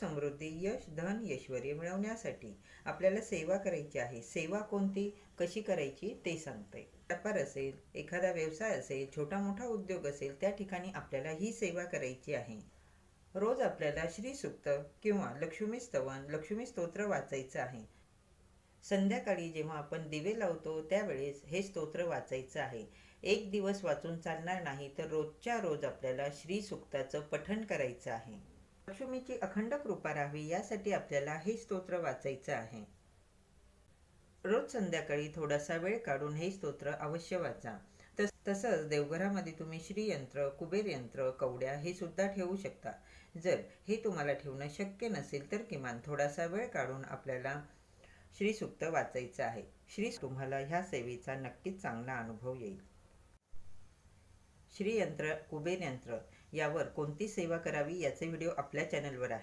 समृद्धी यश धन ऐश्वर्य मिळवण्यासाठी आपल्याला सेवा करायची आहे. सेवा कोणती? कशी करायची? ते सांगते. व्यापार असेल एखादा व्यवसाय असेल छोटा मोठा उद्योग असेल त्या ठिकाणी आपल्याला ही सेवा करायची आहे. रोज आपल्याला श्री सुक्त किंवा लक्ष्मी स्तवन लक्ष्मी स्तोत्र वाचायचं आहे. संध्याकाळी जेव्हा आपण दिवे लावतो त्यावेळेस हे स्तोत्र वाचायचं आहे. एक दिवस वाचून चालणार नाही तर रोजच्या रोज आपल्याला श्री सुक्ताचं पठण करायचं आहे. लक्ष्मीची अखंड कृपा राहावी यासाठी आपल्याला हे स्तोत्र वाचायचं आहे. रोज संध्याकाळी थोडासा वेळ काढून हे स्तोत्र अवश्य वाचा. तस तसंच देवघरामध्ये तुम्ही श्रीयंत्र कुबेर यंत्र कवड्या हे सुद्धा ठेवू शकता. जर हे तुम्हाला ठेवणं शक्य नसेल तर किमान थोडासा वेळ काढून आपल्याला श्री सुक्त वाचायचं आहे. श्री तुम्हाला ह्या सेवेचा नक्कीच चांगला अनुभव येईल. श्रीयंत्र कुबेर यंत्र यावर कोणती सेवा करावी याचे व्हिडिओ आपल्या चॅनलवर आहे